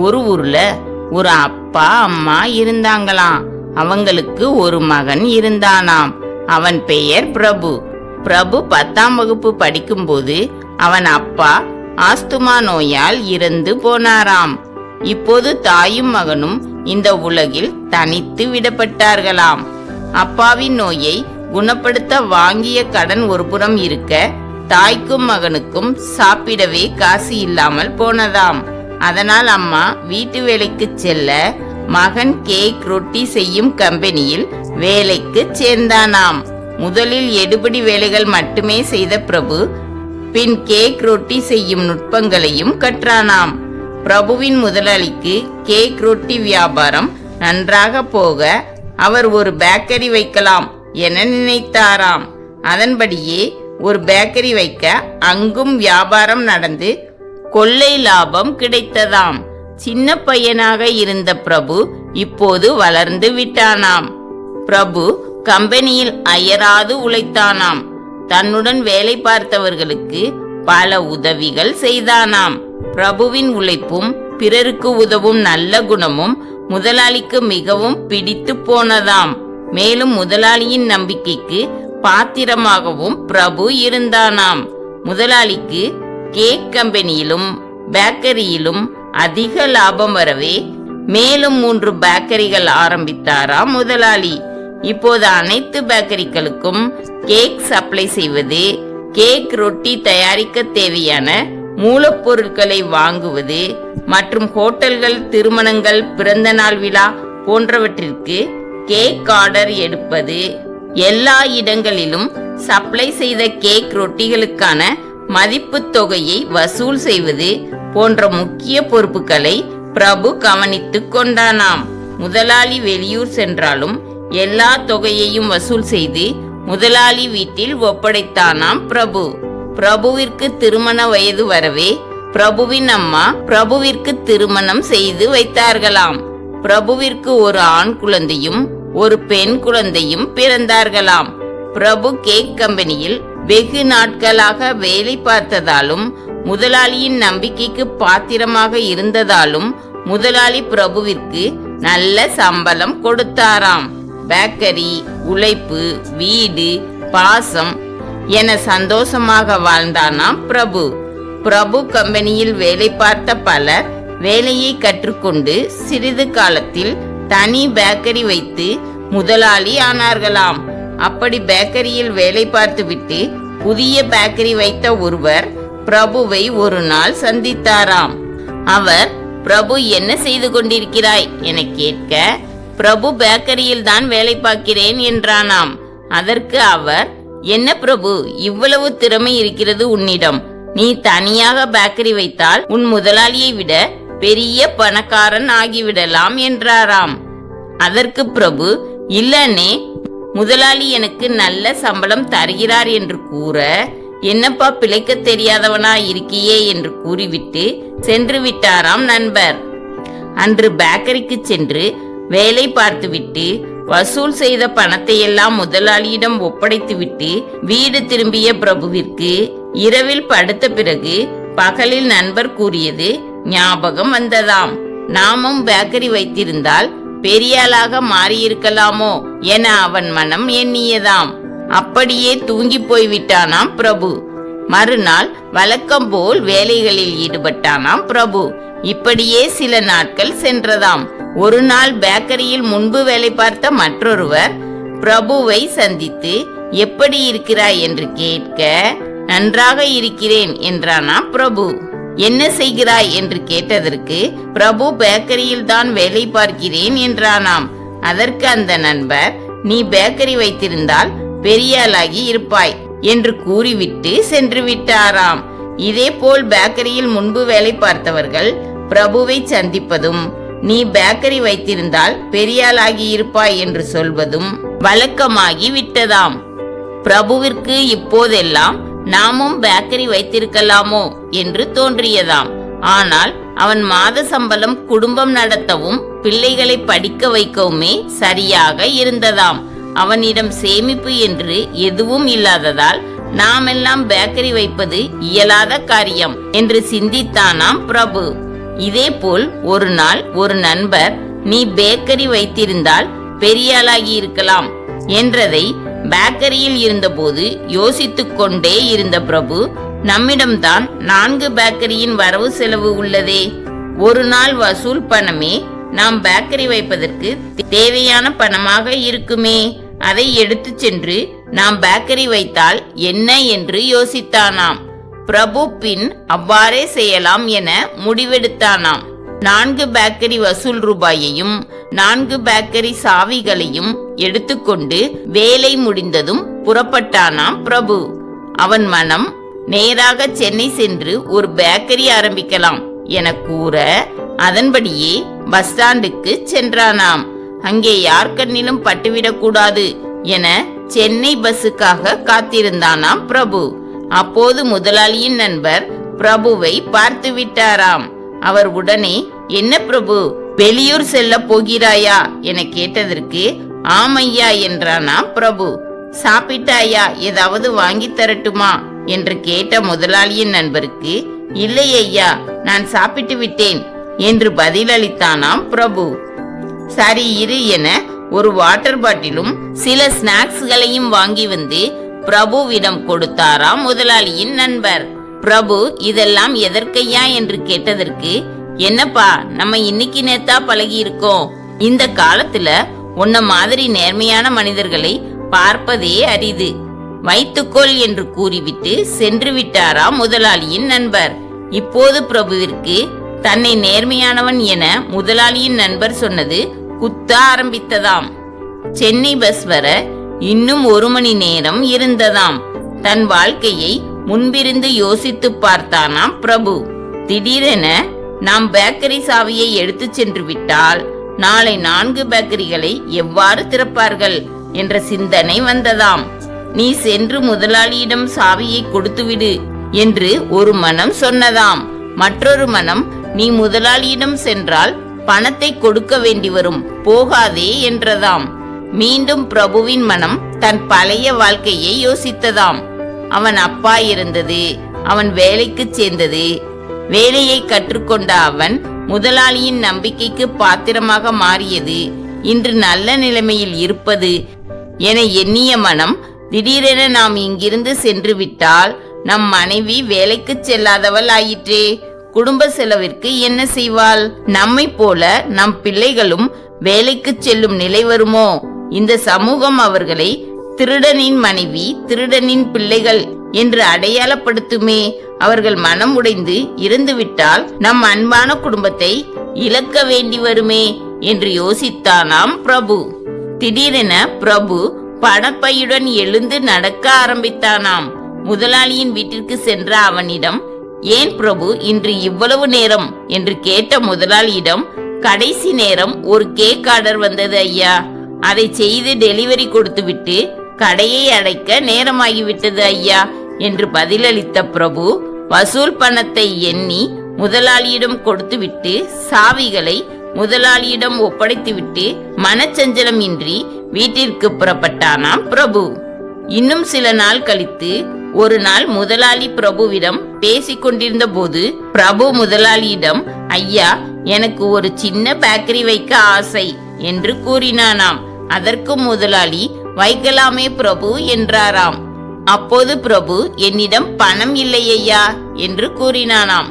ஒரு ஊர்ல ஒரு அப்பா அம்மா இருந்தாங்களாம். அவங்களுக்கு ஒரு மகன் இருந்தானாம். அவன் பெயர் பிரபு. பிரபு பத்தாம் வகுப்பு படிக்கும்போது அவன் அப்பா ஆஸ்துமா நோயால் இறந்து போனாராம். இப்போது தாயும் மகனும் இந்த உலகில் தனித்து விடப்பட்டார்களாம். அப்பாவின் நோயை குணப்படுத்த வாங்கிய கடன் ஒரு புறம் இருக்க தாய்க்கும் மகனுக்கும் சாப்பிடவே காசு இல்லாமல் போனதாம். அதனால் அம்மா வீட்டு வேலைக்கு செல்ல மகன் கேக் ரொட்டி செய்யும் கம்பெனியில் வேலைக்கு சேர்ந்தானாம். முதலில் எடுபடி வேலைகள் மட்டுமே செய்த பிரபு பின் கேக் ரொட்டி செய்யும் நுட்பங்களையும் கற்றானாம். பிரபுவின் முதலாளிக்கு கேக் ரொட்டி வியாபாரம் நன்றாக போக அவர் ஒரு பேக்கரி வைக்கலாம் என நினைத்தாராம். அதன்படியே ஒரு பேக்கரி வைக்க அங்கும் வியாபாரம் நடந்து கொள்ளை லாபம் கிடைத்ததாம். சின்ன பையனாக இருந்த பிரபு இப்போது வளர்ந்து விட்டானாம். பிரபு கம்பெனியில் அயராது உழைத்தானாம். தன்னுடன் வேலை பார்த்தவர்களுக்கு பல உதவிகள் செய்தானாம். பிரபுவின் உழைப்பும் பிறருக்கு உதவும் நல்ல குணமும் முதலாளிக்கு மிகவும் பிடித்து போனதாம். மேலும் முதலாளியின் நம்பிக்கைக்கு பாத்திரமாகவும் பிரபு இருந்தானாம். முதலாளிக்கு கேக் கம்பெனியிலும் பேக்கரியிலும் அதிக லாபம் வரவே மேலும் மூன்று பேக்கரிகள் ஆரம்பித்தாரா முதலாளி? இப்போது அனைத்து பேக்கரிகளுக்கும் கேக் சப்ளை செய்வது கேக் ரொட்டி தயாரிக்க தேவையான மூலப்பொருட்களை வாங்குவது மற்றும் ஹோட்டல்கள் திருமணங்கள் பிறந்தநாள் விழா போன்றவற்றிற்கு கேக் ஆர்டர் எடுப்பது எல்லா இடங்களிலும் சப்ளை செய்த கேக் ரொட்டிகளுக்கான மதிப்புத் தொகையை வசூல் செய்வது போன்ற முக்கிய பொறுப்புகளை பிரபு கவனித்துக் கொண்டானாம். முதலாளி வெளியூர் சென்றாலும் எல்லா தொகையையும் வசூல் செய்து முதலாளி வீட்டில் ஒப்படைத்தானாம் பிரபு. பிரபுவிற்கு திருமண வயது வரவே பிரபுவின் அம்மா பிரபுவிற்கு திருமணம் செய்து வைத்தார்களாம். பிரபுவிற்கு ஒரு ஆண் குழந்தையும் ஒரு பெண் குழந்தையும் பிறந்தார்களாம். பிரபு கேக் கம்பெனியில் வெகு நாட்களாக வேலை பார்த்ததாலும் முதலாளியின் நம்பிக்கைக்கு பாத்திரமாக இருந்ததாலும் முதலாளி பிரபுவிற்கு நல்ல சம்பளம் கொடுத்தாராம். பேக்கரி உழைப்பு வீடு பாசம் என சந்தோஷமாக வாழ்ந்தானாம் பிரபு. பிரபு கம்பெனியில் வேலை பார்த்த பலர் வேலையை கற்றுக்கொண்டு சிறிது காலத்தில் தனி பேக்கரி வைத்து முதலாளி ஆனார்களாம். அப்படி பேக்கரியில் வேலை பார்த்துவிட்டு புதிய பேக்கரி வைத்த ஒருவர் பிரபுவை ஒரு நாள் சந்தித்தாராம். அவர் பிரபு என்ன செய்து கொண்டிருக்கிறாய்? என கேட்க பிரபு பேக்கரியில் தான் வேலை பார்க்கிறேன் என்றானாம். அதற்கு அவர் என்ன பிரபு இவ்வளவு திறமை இருக்கிறது உன்னிடம். நீ தனியாக பேக்கரி வைத்தால் உன் முதலாளியை விட பெரிய பணக்காரன் ஆகிவிடலாம் என்றாராம். அதற்கு பிரபு இல்லனே முதலாளி எனக்கு நல்ல சம்பளம் தருகிறார் என்று கூற என்னப்பா பிழைக்க தெரியாதவனா இருக்கியே? என்று கூறிவிட்டு சென்று விட்டாராம் நண்பர். அன்று பேக்கரிக்கு சென்று வேலை பார்த்துவிட்டு வசூல் செய்த பணத்தையெல்லாம் முதலாளியிடம் ஒப்படைத்துவிட்டு வீடு திரும்பிய பிரபுவிற்கு இரவில் படுத்த பிறகு பகலில் நண்பர் கூறியது ஞாபகம் வந்ததாம். நாமும் பேக்கரி வைத்திருந்தால் பெரியாளாக மாறியிருக்கலாமோ என அவன் மனம் எண்ணியதாம். அப்படியே தூங்கி போய்விட்டானாம் பிரபு. மறுநாள் வழக்கம் போல் வேலைகளில் ஈடுபட்டானாம் பிரபு. இப்படியே சில நாட்கள் சென்றதாம். ஒரு நாள் பேக்கரியில் முன்பு வேலை பார்த்த மற்றொருவர் பிரபுவை சந்தித்து எப்படி இருக்கிறாய்? என்று கேட்க நன்றாக இருக்கிறேன் என்றானாம் பிரபு. என்ன செய்கிறாய் என்று கேட்டதற்கு பிரபு பேக்கரியில் தான் வேலை பார்க்கிறேன் என்றானாம். அதற்கு அந்த நண்பர் நீ பேக்கரி வைத்திருந்தால் பெரியாளாகி இருப்பாய் என்று கூறிவிட்டு சென்று விட்டாராம். இதேபோல் பேக்கரியில் முன்பு வேலை பார்த்தவர்கள் பிரபுவை சந்திப்பதும் நீ பேக்கரி வைத்திருந்தால் பெரியாளாகி இருப்பாய் என்று சொல்வதும் வழக்கமாகி விட்டதாம். பிரபுவிற்கு இப்போதெல்லாம் நாமும் பேக்கரி வைத்திருக்கலாமோ என்று தோன்றியதாம். ஆனால் அவன் மாத சம்பளம் குடும்பம் நடத்தவும் பிள்ளைகளை படிக்க வைக்கவுமே சரியாக இருந்ததாம். அவனிடம் சேமிப்பு என்று எதுவும் இல்லாததால் நாமெல்லாம் பேக்கரி வைப்பது இயலாத காரியம் என்று சிந்தித்தானாம் பிரபு. இதேபோல் ஒரு நாள் ஒரு நண்பர் நீ பேக்கரி வைத்திருந்தால் பெரியாளாகி இருக்கலாம் என்றதை பேக்கரியில் இருந்தபோது யோசித்துக் கொண்டே இருந்த பிரபு நம்மிடம்தான் நான்கு பேக்கரியின் வரவு செலவு உள்ளதே. ஒரு நாள் வசூல் பணமே நாம் பேக்கரி வைப்பதற்கு தேவையான பணமாக இருக்குமே. அதை எடுத்து சென்று நாம் பேக்கரி வைத்தால் என்ன என்று யோசித்தானாம். பிரபு பின் அவ்வாறே செய்யலாம் என முடிவெடுத்தானாம். நான்கு பேக்கரி வசூல் ரூபாயையும் நான்கு பேக்கரி சாவிகளையும் எடுத்துக்கொண்டு வேலை முடிந்ததும் புறப்பட்டானாம் பிரபு. அவன் மனம் நேராக சென்னை சென்று ஒரு பேக்கரி ஆரம்பிக்கலாம் என கூற அதன்படியே பஸ் ஸ்டாண்டுக்கு சென்றானாம். அங்கே யார் கண்ணிலும் பட்டுவிடக்கூடாது என சென்னை பஸ்ஸுக்காக காத்திருந்தானாம் பிரபு. அப்போது முதலாளியின் நண்பர் பிரபுவை பார்த்து விட்டாராம் அவர் உடனே என்ன பிரபு வெளியூர் செல்ல போகிறாயா? என கேட்டதற்கு ஆமையா என்றானா பிரபு. சாப்பிட்டாயா? ஏதாவது வாங்கி தரட்டுமா? என்று கேட்ட முதலாளியின் நண்பருக்கு இல்லை ஐயா நான் சாப்பிட்டு விட்டேன் என்று பதிலளித்தானாம் பிரபு. சரி இரு என ஒரு வாட்டர் பாட்டிலும் சில ஸ்நாக்ஸ்களையும் வாங்கி வந்து பிரபுவிடம் கொடுத்தாராம் முதலாளியின் நண்பர். பிரபு இதெல்லாம் எதற்கையா? என்று கேட்டதற்கு என்னப்பா நம்ம இன்னைக்கு நேத்தா பழகி இருக்கோம். இந்த காலத்துல உன்ன மாதிரி நேர்மையான மனிதர்களை பார்ப்பதே அரிது. வைத்துக்கொள் என்று கூறிவிட்டு சென்று விட்டாரா முதலாளியின் நண்பர். இப்போது பிரபுவிற்கு தன்னை நேர்மையானவன் என முதலாளியின் நண்பர் சொன்னது குத்த ஆரம்பித்ததாம். சென்னை பஸ் வர இன்னும் ஒரு மணி நேரம் இருந்ததாம். தன் வாழ்க்கையை முன்பிருந்து யோசித்து பார்த்தானாம் பிரபு. திடீரென நாம் பேக்கரி சாவியை எடுத்து சென்று விட்டால் நாளை நான்கு பேக்கரிகளை எவ்வாறு திறப்பார்கள் என்ற சிந்தனை வந்ததாம். நீ சென்று முதலாளியிடம் சாவியை கொடுத்துவிடு என்று ஒரு மனம் சொன்னதாம். மற்றொரு மனம் நீ முதலாளியிடம் சென்றால் பணத்தை கொடுக்க வேண்டி வரும் போகாதே என்றதாம். மீண்டும் பிரபுவின் மனம் தன் பழைய வாழ்க்கையை யோசித்ததாம். அவன் அப்பா இருந்தது அவன் வேலைக்கு சேர்ந்தது. வேலையை கற்றுக்கொண்ட அவன் முதலாளியின் நம்பிக்கைக்கு பாத்திரமாக மாறியது. இன்று நல்ல நிலைமையில் இருப்பது என எண்ணிய மனம் திடீரென நாம் இங்கிருந்து சென்று விட்டால் நம் மனைவி வேலைக்கு செல்லாதவள் ஆயிற்றே. குடும்ப செலவிற்கு என்ன செய்வாள்? நம்மை போல நம் பிள்ளைகளும் வேலைக்கு செல்லும் நிலை வருமோ? இந்த சமூகம் அவர்களை திருடனின் மனைவி திருடனின் பிள்ளைகள் என்று அடையாளப்படுத்துமே. அவர்கள் மனம் உடைந்து இருந்துவிட்டால் நம் அன்பான குடும்பத்தை இழக்க வேண்டி வருமே என்று யோசித்தானாம் பிரபு. திடீரென பிரபு பணப்பையுடன் எழுந்து நடக்க ஆரம்பித்தானாம். முதலாளியின் வீட்டிற்கு சென்ற அவனிடம் ஏன் பிரபு இன்று இவ்வளவு நேரம்? என்று கேட்ட முதலாளியிடம் கடைசி நேரம் ஒரு கேக் ஆர்டர் வந்தது ஐயா. அதை செய்து டெலிவரி கொடுத்துவிட்டு கடையை அடைக்க நேரமாகிவிட்டது ஐயா என்று பதிலளித்த பிரபு வசூல் பணத்தை எண்ணி முதலாளியிடம் கொடுத்துவிட்டு சாவிகளை முதலாளியிடம் ஒப்படைத்துவிட்டு மனச்சஞ்சலம் இன்றி வீட்டிற்கு புறப்பட்டானாம் பிரபு. இன்னும் சில நாள் கழித்து ஒரு நாள் முதலாளி பிரபுவிடம் பேசிக் கொண்டிருந்த போது பிரபு முதலாளியிடம் ஐயா எனக்கு ஒரு சின்ன பேக்கரி வைக்க ஆசை என்று கூறினானாம். அதற்கு முதலாளி வைக்கலாமே பிரபு என்றாராம். அப்போது பிரபு என்னிடம் பணம் இல்லை ஐயா என்று கூறினானாம்.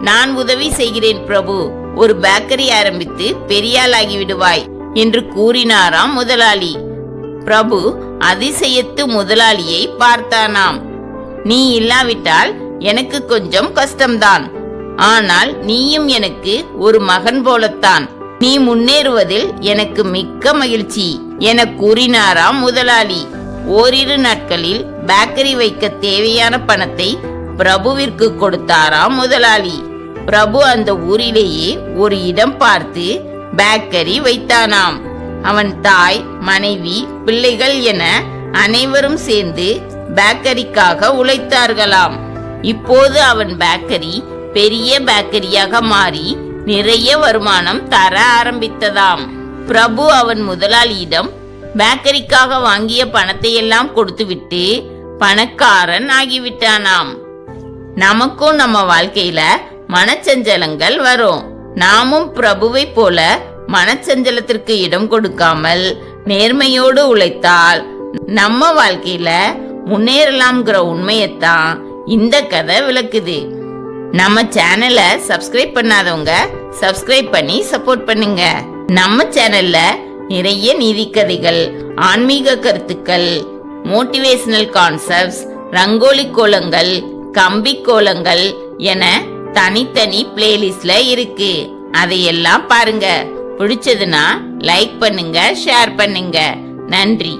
நான் உதவி செய்கிறேன் பிரபு. ஒரு பேக்கரி ஆரம்பித்து பெரியாளாகி விடுவாய் என்று கூறினாராம் முதலாளி. பிரபு அதிசயத்து முதலாளியை பார்த்தானாம். நீ இல்லாவிட்டால் எனக்கு கொஞ்சம் கஷ்டம்தான். ஆனால் நீயும் எனக்கு ஒரு மகன் போலத்தான். நீ முன்னேறுவதில் எனக்கு மிக்க மகிழ்ச்சி என கூறினாராம் முதலாளி. ஓரிரு நாட்களில் பேக்கரி வைக்க தேவையான பணத்தை பிரபுவிற்கு கொடுத்தாராம் முதலாளி. பிரபு அந்த ஊரிலேயே ஒரு இடம் பார்த்து பேக்கரி வைத்தானாம். அவன் தாய் மனைவி பிள்ளைகள் என அனைவரும் சேர்ந்து பேக்கரிக்காக உழைத்தார்களாம். இப்போது அவன் பேக்கரி பெரிய பேக்கரியாக மாறி நிறைய வருமானம் தர ஆரம்பித்ததாம். பிரபு அவன் முதலாளியிடம் பேக்கரிக்காக வாங்கிய பணத்தை எல்லாம் கொடுத்துவிட்டு பணக்காரன் ஆகிவிட்டானாம். நமக்கும் நம்ம வாழ்க்கையில மனச்சஞ்சலங்கள் வரும். நாமும் பிரபுவை போல மனச்சஞ்சலத்திற்கு இடம் கொடுக்காமல் நேர்மையோடு உழைத்தால் நம்ம வாழ்க்கையில முன்னேறலாம்ங்கிற உண்மையத்தான் இந்த கதை விளக்குது. நம்ம சேனலை சப்ஸ்கிரைப் பண்ணாதவங்க சப்ஸ்கிரைப் பண்ணி சப்போர்ட் பண்ணுங்க. நம்ம சேனல்ல நிறைய நீதி கதைகள் ஆன்மீக கருத்துக்கள் மோட்டிவேஷனல் கான்செப்ட்ஸ் ரங்கோலி கோலங்கள் கம்பி கோலங்கள் என தனித்தனி பிளேலிஸ்ட்ல இருக்கு. அதையெல்லாம் பாருங்க. பிடிச்சதுன்னா லைக் பண்ணுங்க ஷேர் பண்ணுங்க. நன்றி.